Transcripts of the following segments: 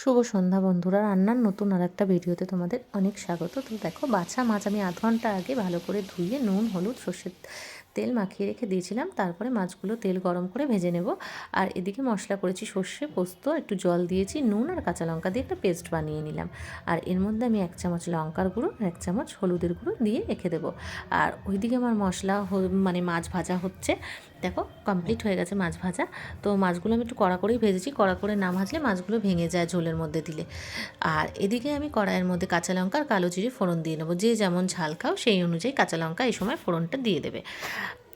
শুভ সন্ধ্যা বন্ধুরা, রান্নার নতুন আর একটা ভিডিওতে তোমাদের অনেক স্বাগত। তো দেখো, বাছা মাছ আমি আধ ঘণ্টা আগে ভালো করে ধুয়ে নুন, হলুদ, সর্ষের তেল মাখিয়ে রেখে দিয়েছিলাম। তারপরে মাছগুলো তেল গরম করে ভেজে নেব। আর এদিকে মশলা করেছি সর্ষে পোস্ত, একটু জল দিয়েছি, নুন আর কাঁচা লঙ্কা দিয়ে একটা পেস্ট বানিয়ে নিলাম। আর এর মধ্যে আমি এক চামচ লঙ্কার গুঁড়ো, আর এক চামচ হলুদের গুঁড়ো দিয়ে রেখে দেবো। আর ওইদিকে আমার মশলা মানে মাছ ভাজা হচ্ছে। দেখো, কমপ্লিট হয়ে গেছে মাছ ভাজা। তো মাছগুলো আমি একটু কড়া করেই ভেজেছি। কড়া করে না ভাজলে মাছগুলো ভেঙে যায় ঝোলের মধ্যে দিলে। আর এদিকে আমি কড়াইয়ের মধ্যে কাঁচা লঙ্কা আর কালো জিরে ফোড়ন দিয়ে নেব। যে যেমন ঝাল খাও, সেই অনুযায়ী কাঁচা লঙ্কা এই সময় ফোড়নটা দিয়ে দেবে।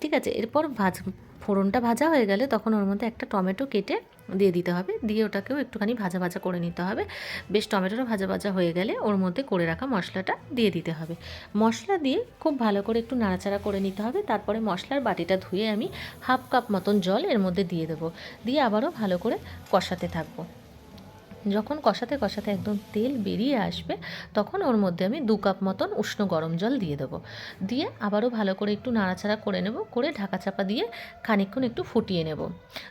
ঠিক আছে, এরপর ভাজ, ফোড়নটা ভাজা হয়ে গেলে তখন ওর মধ্যে একটা টমেটো কেটে দিয়ে দিতে হবে। দিয়ে ওটাকেও একটুখানি ভাজা ভাজা করে নিতে হবে। বেশ টমেটোটা ভাজা ভাজা হয়ে গেলে ওর মধ্যে করে রাখা মশলাটা দিয়ে দিতে হবে। মশলা দিয়ে খুব ভালো করে একটু নাড়াচাড়া করে নিতে হবে। তারপরে মশলার বাটিটা ধুয়ে আমি হাফ কাপ মতন জল এর মধ্যে দিয়ে দেবো। দিয়ে আবারও ভালো করে কষাতে থাকব। যখন কষাতে কষাতে একদম তেল বেরিয়ে আসবে তখন ওর মধ্যে আমি দু কাপ মতন উষ্ণ গরম জল দিয়ে দেবো। দিয়ে আবারও ভালো করে একটু নাড়াচাড়া করে নেব করে ঢাকা চাপা দিয়ে খানিকক্ষণ একটু ফুটিয়ে নেব।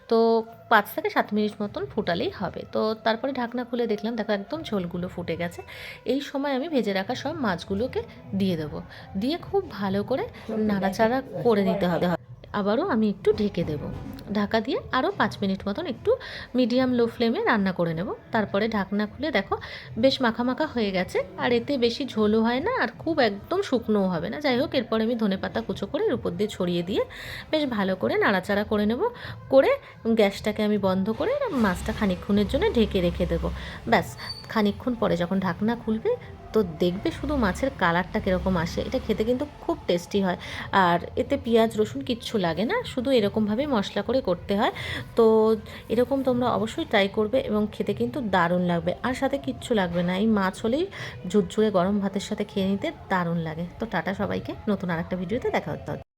তো পাঁচ থেকে সাত মিনিট মতন ফুটালেই হবে। তো তারপরে ঢাকনা খুলে দেখলাম দেখো একদম ঝোলগুলো ফুটে গেছে। এই সময় আমি ভেজে রাখা সব মাছগুলোকে দিয়ে দেবো। দিয়ে খুব ভালো করে নাড়াচাড়া করে নিতে হবে। আবারও আমি একটু ঢেকে দেবো। ঢাকা দিয়ে আরও পাঁচ মিনিট মতন একটু মিডিয়াম লো ফ্লেমে রান্না করে নেব। তারপরে ঢাকনা খুলে দেখো, বেশ মাখা মাখা হয়ে গেছে। আর এতে বেশি ঝোলও হয় না আর খুব একদম শুকনোও হবে না। যাই হোক, এরপর আমি ধনে পাতা কুচো করে এর উপর দিয়ে ছড়িয়ে দিয়ে বেশ ভালো করে নাড়াচাড়া করে নেব। করে গ্যাসটাকে আমি বন্ধ করে মাছটা খানিকক্ষণের জন্য ঢেকে রেখে দেবো। ব্যাস, খানিকক্ষণ পরে যখন ঢাকনা খুলবে তো দেখবে শুধু মাছের কালারটা কীরকম আসে, এটা খেতে কিন্তু খুব টেস্টি হয়। আর এতে পেঁয়াজ, রসুন কিচ্ছু লাগে না, শুধু এরকমভাবেই মশলা করে করতে হয়। তো এরকম তোমরা অবশ্যই ট্রাই করবে এবং খেতে কিন্তু দারুণ লাগবে। আর সাথে কিচ্ছু লাগবে না, এই মাছ হলেই ঝুরঝুরে গরম ভাতের সাথে খেয়ে নিতে দারুণ লাগে। তো টাটা সবাইকে, নতুন আর একটা ভিডিওতে দেখা হতে